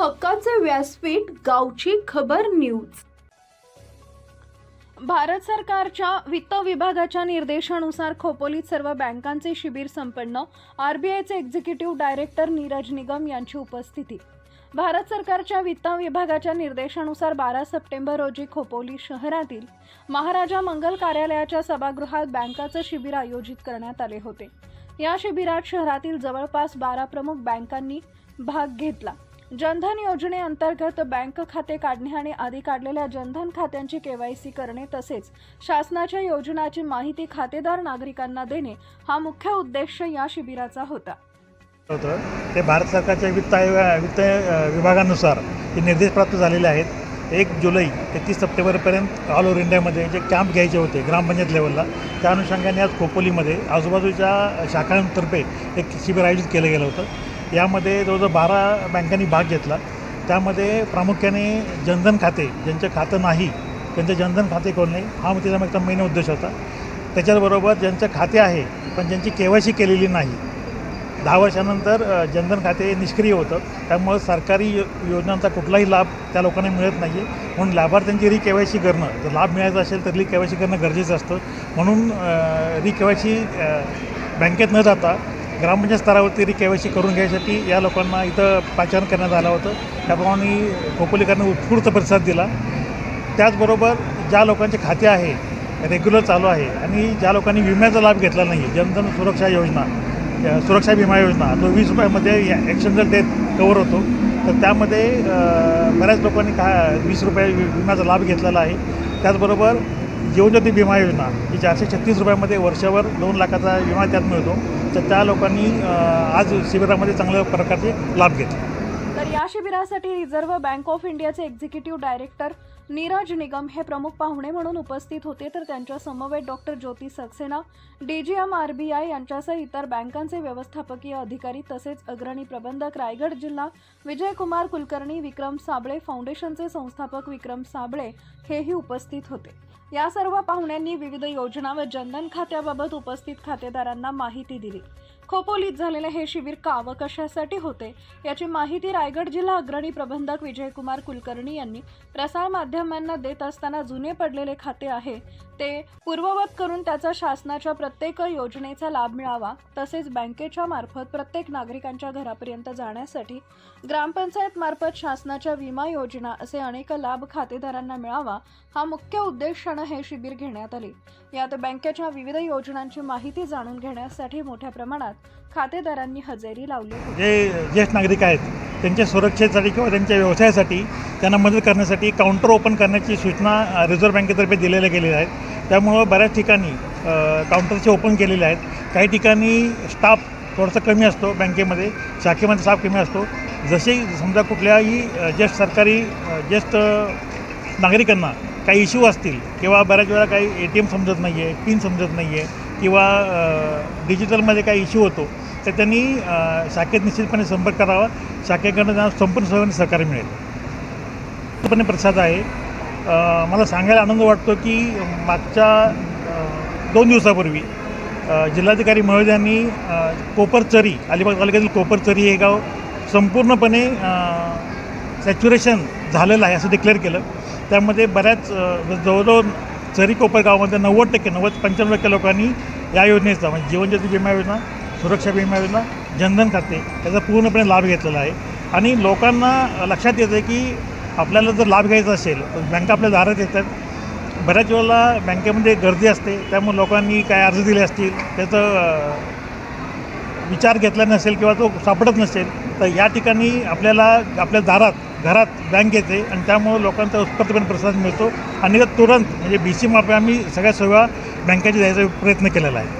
हक्काचे व्यासपीठ गावची खबर न्यूज. भारत सरकारच्या वित्त विभागाच्या निर्देशानुसार खोपोलीत सर्व बँकांचे शिबिर संपन्न आरबीआयचे एक्झिक्युटिव्ह डायरेक्टर नीरज निगम यांची उपस्थिती. भारत सरकारच्या वित्त विभागाच्या निर्देशानुसार बारा सप्टेंबर रोजी खोपोली शहरातील महाराजा मंगल कार्यालयाच्या सभागृहात बँकाचं शिबिर आयोजित करण्यात आले होते. या शिबिरात शहरातील जवळपास बारा प्रमुख बँकांनी भाग घेतला. जनधन योजनेअंतर्गत बँक खाते काढणे आणि आधी काढलेल्या जनधन खात्यांची केवायसी करणे तसेच शासनाच्या योजनाची माहिती खातेदार नागरिकांना देणे हा मुख्य उद्देश या शिबिराचा होता. होतं. ते भारत सरकारच्या वित्त आयोग वित्त विभागानुसार हे निर्देश प्राप्त झालेले आहेत एक जुलै ते तीस सप्टेंबरपर्यंत ऑल ओव्हर इंडियामध्ये जे कॅम्प घ्यायचे होते ग्रामपंचायत लेवलला त्या अनुषंगाने आज खोपोलीमध्ये आजूबाजूच्या शाखांतर्फे एक शिबिर आयोजित केलं गेलं होतं. यामध्ये जवळजवळ बारा बँकांनी भाग घेतला त्यामध्ये प्रामुख्याने जनधन खाते ज्यांचं खातं नाही त्यांचे जनधन खाते खोलणे हा त्याचा एकदा मेन उद्देश होता. त्याच्याबरोबर ज्यांचं खाते आहे पण ज्यांची के वाय सी केलेली नाही दहा वर्षानंतर जनधन खाते निष्क्रिय होतं. त्यामुळं सरकारी यो योजनांचा कुठलाही लाभ त्या लोकांना मिळत नाही आहे म्हणून लाभार्थ्यांची री के वाय सी करणं जर लाभ मिळायचा असेल तर री के वाय सी करणं गरजेचं असतं. म्हणून री के वाय सी बँकेत न जाता ग्रामपंचायत स्तरावरती के वाय सी करून घ्यायसाठी या लोकांना इथं पाचारण करण्यात आलं होतं. त्याप्रमाणे खोपोलीकरांनी उत्स्फूर्त प्रतिसाद दिला. त्याचबरोबर ज्या लोकांचे खाते आहे रेग्युलर चालू आहे आणि ज्या लोकांनी विम्याचा लाभ घेतला नाही जनधन सुरक्षा योजना सुरक्षा विमा योजना तो वीस रुपयामध्ये ॲक्सिडेंटल डेथ कवर होतो तर त्यामध्ये बऱ्याच लोकांनी का वीस रुपये विम्याचा लाभ घेतलेला आहे. त्याचबरोबर जीवनज्योती विमा योजना ही चारशे छत्तीस रुपयामध्ये वर्षावर दोन लाखाचा विमा त्यात मिळतो. तर त्या लोकांनी आज शिबिरामध्ये चांगल्या प्रकारचे लाभ घेतले. तर या शिबिरासाठी रिझर्व्ह बँक ऑफ इंडियाचे एक्झिक्युटिव्ह डायरेक्टर नीरज निगम हे प्रमुख पाहुणे म्हणून उपस्थित होते. तर त्यांच्या समवेत doctor Jyoti Saxena D G M R B I यांच्यासह इतर बँकांचे व्यवस्थापकीय अधिकारी तसेच अग्रणी प्रबंधक रायगड जिल्हा विजयकुमार कुलकर्णी विक्रम साबळे फाउंडेशनचे संस्थापक विक्रम साबळे हेही उपस्थित होते. या सर्व पाहुण्यांनी विविध योजना व जनधन खात्याबाबत उपस्थित खातेदारांना माहिती दिली. खोपोलीत झालेले हे शिबिर का व कशासाठी होते. याची माहिती रायगड जिल्हा अग्रणी प्रबंधक विजयकुमार कुलकर्णी यांनी प्रसारमाध्यमांना देत असताना जुने पडलेले खाते आहे. ते पूर्ववत करून त्याचा शासनाच्या प्रत्येक योजनेचा लाभ मिळावा तसेच बँकेच्या मार्फत प्रत्येक नागरिकांच्या घरापर्यंत जाण्यासाठी ग्रामपंचायत मार्फत शासनाच्या विमा योजना असे अनेक लाभ खातेदारांना मिळावा हा मुख्य उद्देशानं हे शिबिर घेण्यात आले. यात बँकेच्या विविध योजनांची माहिती जाणून घेण्यासाठी मोठ्या प्रमाणात खातेदारांनी हजेरी लावली जे ज्येष्ठ नागरिक आहेत त्यांच्या सुरक्षेसाठी किंवा त्यांच्या व्यवसायासाठी त्यांना मदत करण्यासाठी काउंटर ओपन करण्याची सूचना रिझर्व्ह बँकेतर्फे दिलेल्या गेलेल्या आहेत. त्यामुळं बऱ्याच ठिकाणी काउंटरचे ओपन केलेले आहेत. काही ठिकाणी स्टाफ थोडासा कमी असतो बँकेमध्ये शाखेमध्ये स्टाफ कमी असतो. जसे समजा कुठल्याही ज्येष्ठ सरकारी ज्येष्ठ नागरिकांना काही इश्यू असतील किंवा बऱ्याच वेळा काही ए टी एम समजत नाही आहे पिन समजत नाही आहे किंवा डिजिटलमध्ये काही इश्यू होतो तर त्यांनी शाखेत निश्चितपणे संपर्क करावा. शाखेकडनं त्यांना संपूर्ण सहकार्य सहकार्य मिळेल. पूर्णपणे प्रसाद आहे. मला सांगायला आनंद वाटतो की मागच्या दोन दिवसापूर्वी जिल्हाधिकारी महोदय यांनी कोपरचरी अलिबाग तालुक्यातील कोपरचरी हे गाव संपूर्णपणे सॅच्युरेशन झालेलं आहे असं डिक्लेअर केलं. त्यामध्ये बऱ्याच जवळजवळ चरी कोपर गावामध्ये नव्वद टक्के नव्वद पंच्याण्णव टक्के लोकांनी या योजनेचा म्हणजे जीवनज्योती विमा योजना सुरक्षा विमा योजना जनधन खाते त्याचा पूर्णपणे लाभ घेतलेला आहे. आणि लोकांना लक्षात येतं की आपल्याला जर लाभ घ्यायचा असेल तर बँका आपल्या दारात येतात बऱ्याच वेळेला बँकेमध्ये गर्दी असते त्यामुळे लोकांनी काय अर्ज दिले असतील त्याचं विचार घेतला नसेल किंवा तो सापडत नसेल तर या ठिकाणी आपल्याला आपल्या दारात घरात बँक येते आणि त्यामुळं लोकांचा उत्स्फूर्तपणे प्रतिसाद मिळतो. आणि तुरंत म्हणजे बी सी मार्फत आम्ही सगळ्या सेवा बँकेची द्यायचा प्रयत्न केलेला आहे.